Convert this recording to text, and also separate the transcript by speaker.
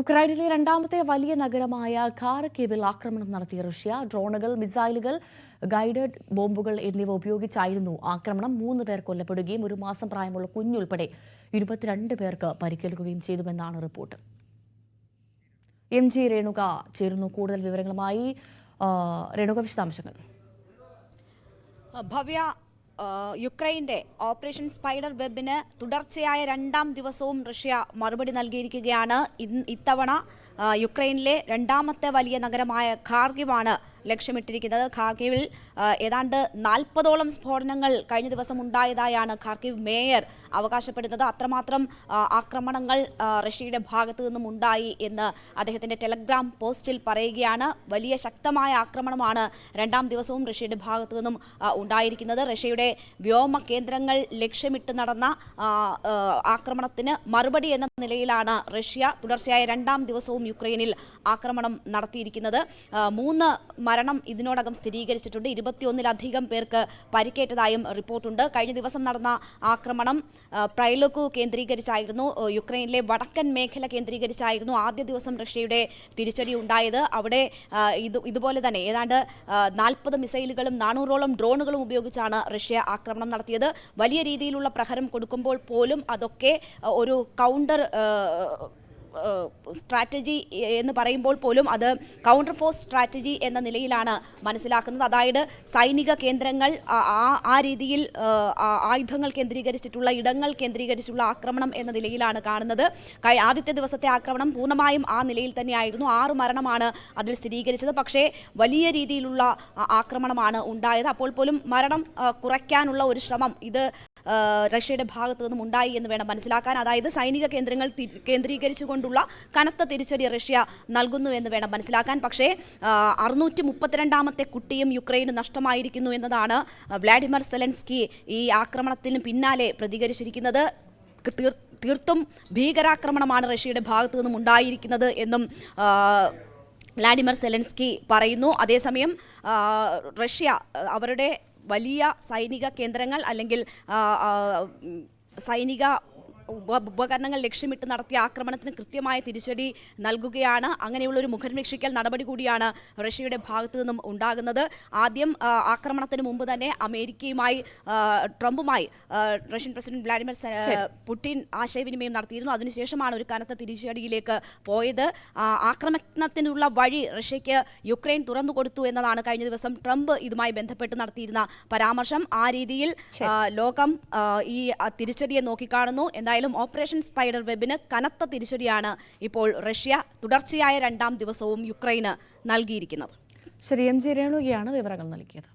Speaker 1: ഉക്രൈനിലെ രണ്ടാമത്തെ വലിയ നഗരമായ ഖാർക്കീവിൽ ആക്രമണം നടത്തിയ റഷ്യ ഡ്രോണുകൾ മിസൈലുകൾ ഗൈഡഡ് ബോംബുകൾ എന്നിവ ഉപയോഗിച്ചായിരുന്നു ആക്രമണം. മൂന്ന് പേർ കൊല്ലപ്പെടുകയും ഒരു മാസം പ്രായമുള്ള കുഞ്ഞുൾപ്പെടെ ഇരുപത്തിരണ്ട് പേർക്ക് പരിക്കേൽക്കുകയും ചെയ്തുവെന്നാണ് റിപ്പോർട്ട്. എം ജി രേണുക ചേരുന്നു കൂടുതൽ വിവരങ്ങളുമായി. രേണുക വിശദാംശങ്ങൾ.
Speaker 2: ഭവ്യ യുക്രൈന്റെ ഓപ്പറേഷൻ സ്പൈഡർ വെബിന് തുടർച്ചയായ രണ്ടാം ദിവസവും റഷ്യ മറുപടി നൽകിയിരിക്കുകയാണ്. ഇത്തവണ യുക്രൈനിലെ രണ്ടാമത്തെ വലിയ നഗരമായ ഖാർഗിവാണ് ലക്ഷ്യമിട്ടിരിക്കുന്നത്. ഖാർഗീവിൽ ഏതാണ്ട് നാൽപ്പതോളം സ്ഫോടനങ്ങൾ കഴിഞ്ഞ ദിവസം ഉണ്ടായതായാണ് ഖാർഗീവ് മേയർ അവകാശപ്പെടുന്നത്. അത്രമാത്രം ആക്രമണങ്ങൾ റഷ്യയുടെ ഭാഗത്തു നിന്നും ഉണ്ടായി എന്ന് അദ്ദേഹത്തിന്റെ ടെലഗ്രാം പോസ്റ്റിൽ പറയുകയാണ്. വലിയ ശക്തമായ ആക്രമണമാണ് രണ്ടാം ദിവസവും റഷ്യയുടെ ഭാഗത്തു നിന്നും ഉണ്ടായിരിക്കുന്നത്. റഷ്യയുടെ വ്യോമ കേന്ദ്രങ്ങൾ ലക്ഷ്യമിട്ട് നടന്ന ആക്രമണത്തിന് മറുപടി എന്ന നിലയിലാണ് റഷ്യ തുടർച്ചയായ രണ്ടാം ദിവസവും യുക്രൈനിൽ ആക്രമണം നടത്തിയിരിക്കുന്നത്. മൂന്ന് മരണം ഇതിനോടകം സ്ഥിരീകരിച്ചിട്ടുണ്ട്. ഇരുപത്തിയൊന്നിലധികം പേർക്ക് പരിക്കേറ്റതായും റിപ്പോർട്ടുണ്ട്. കഴിഞ്ഞ ദിവസം നടന്ന ആക്രമണം പ്രൈലുക്കു കേന്ദ്രീകരിച്ചായിരുന്നു. യുക്രൈനിലെ വടക്കൻ മേഖല കേന്ദ്രീകരിച്ചായിരുന്നു ആദ്യ ദിവസം റഷ്യയുടെ തിരിച്ചടി ഉണ്ടായത്. അവിടെ ഇത് ഇതുപോലെ തന്നെ ഏതാണ്ട് നാൽപ്പത് മിസൈലുകളും നാനൂറോളം ഡ്രോണുകളും ഉപയോഗിച്ചാണ് റഷ്യ ആക്രമണം നടത്തിയത്. വലിയ രീതിയിലുള്ള പ്രഹരം കൊടുക്കുമ്പോൾ പോലും അതൊക്കെ ഒരു കൗണ്ടർ സ്ട്രാറ്റജി എന്ന് പറയുമ്പോൾ പോലും അത് കൗണ്ടർ ഫോഴ്സ് സ്ട്രാറ്റജി എന്ന നിലയിലാണ് മനസ്സിലാക്കുന്നത്. അതായത് സൈനിക കേന്ദ്രങ്ങൾ ആ- ആ- രീതിയിൽ ആയുധങ്ങൾ കേന്ദ്രീകരിച്ചിട്ടുള്ള ഇടങ്ങൾ കേന്ദ്രീകരിച്ചുള്ള ആക്രമണം എന്ന നിലയിലാണ് കാണുന്നത്. ആദ്യത്തെ ദിവസത്തെ ആക്രമണം പൂർണമായും ആ നിലയിൽ തന്നെയായിരുന്നു. ആറ് മരണമാണ് അതിൽ സ്ഥിരീകരിച്ചത്. പക്ഷേ വലിയ രീതിയിലുള്ള ആക്രമണമാണ് ഉണ്ടായത്. അപ്പോൾ പോലും മരണം കുറയ്ക്കാനുള്ള ഒരു ശ്രമം ഇത് റഷ്യയുടെ ഭാഗത്തു നിന്നും ഉണ്ടായി എന്ന് വേണം മനസ്സിലാക്കാൻ. അതായത് സൈനിക കേന്ദ്രങ്ങൾ കേന്ദ്രീകരിച്ചുകൊണ്ടുള്ള കനത്ത തിരിച്ചടി റഷ്യ നൽകുന്നു എന്ന് വേണം മനസ്സിലാക്കാൻ. പക്ഷേ അറുന്നൂറ്റി മുപ്പത്തിരണ്ടാമത്തെ കുട്ടിയും യുക്രൈന് നഷ്ടമായിരിക്കുന്നു എന്നതാണ് വ്ളാഡിമിർ സെലൻസ്കി ഈ ആക്രമണത്തിന് പിന്നാലെ പ്രതികരിച്ചിരിക്കുന്നത്. തീർത്തും ഭീകരാക്രമണമാണ് റഷ്യയുടെ ഭാഗത്തു നിന്നും ഉണ്ടായിരിക്കുന്നത് എന്നും വ്ളാഡിമിർ സെലൻസ്കി പറയുന്നു. അതേസമയം റഷ്യ അവരുടെ വലിയ സൈനിക കേന്ദ്രങ്ങൾ അല്ലെങ്കിൽ സൈനിക ഉപകരണങ്ങൾ ലക്ഷ്യമിട്ട് നടത്തിയ ആക്രമണത്തിന് കൃത്യമായ തിരിച്ചടി നൽകുകയാണ്. അങ്ങനെയുള്ള ഒരു മുഖം രക്ഷിക്കൽ നടപടി കൂടിയാണ് റഷ്യയുടെ ഭാഗത്തു നിന്നും ഉണ്ടാകുന്നത്. ആദ്യം ആക്രമണത്തിന് മുമ്പ് തന്നെ അമേരിക്കയുമായി ട്രംപുമായി റഷ്യൻ പ്രസിഡന്റ് വ്ളാഡിമിർ പുടിൻ ആശയവിനിമയം നടത്തിയിരുന്നു. അതിനുശേഷമാണ് ഒരു കനത്ത തിരിച്ചടിയിലേക്ക് പോയത്. ആക്രമണത്തിനുള്ള വഴി റഷ്യയ്ക്ക് യുക്രൈൻ തുറന്നു കൊടുത്തു എന്നതാണ് കഴിഞ്ഞ ദിവസം ട്രംപ് ഇതുമായി ബന്ധപ്പെട്ട് നടത്തിയിരുന്ന പരാമർശം. ആ രീതിയിൽ ലോകം ഈ തിരിച്ചടിയെ നോക്കിക്കാണുന്നു. എന്തായാലും ഓപ്പറേഷൻ സ്പൈഡർ വെബിന് കനത്ത തിരിച്ചടിയാണ് ഇപ്പോൾ റഷ്യ തുടർച്ചയായ രണ്ടാം ദിവസവും യുക്രൈന് നൽകിയിരിക്കുന്നത്.
Speaker 1: ശരി എം ജി രേണുകയാണ് വിവരങ്ങൾ നൽകിയത്.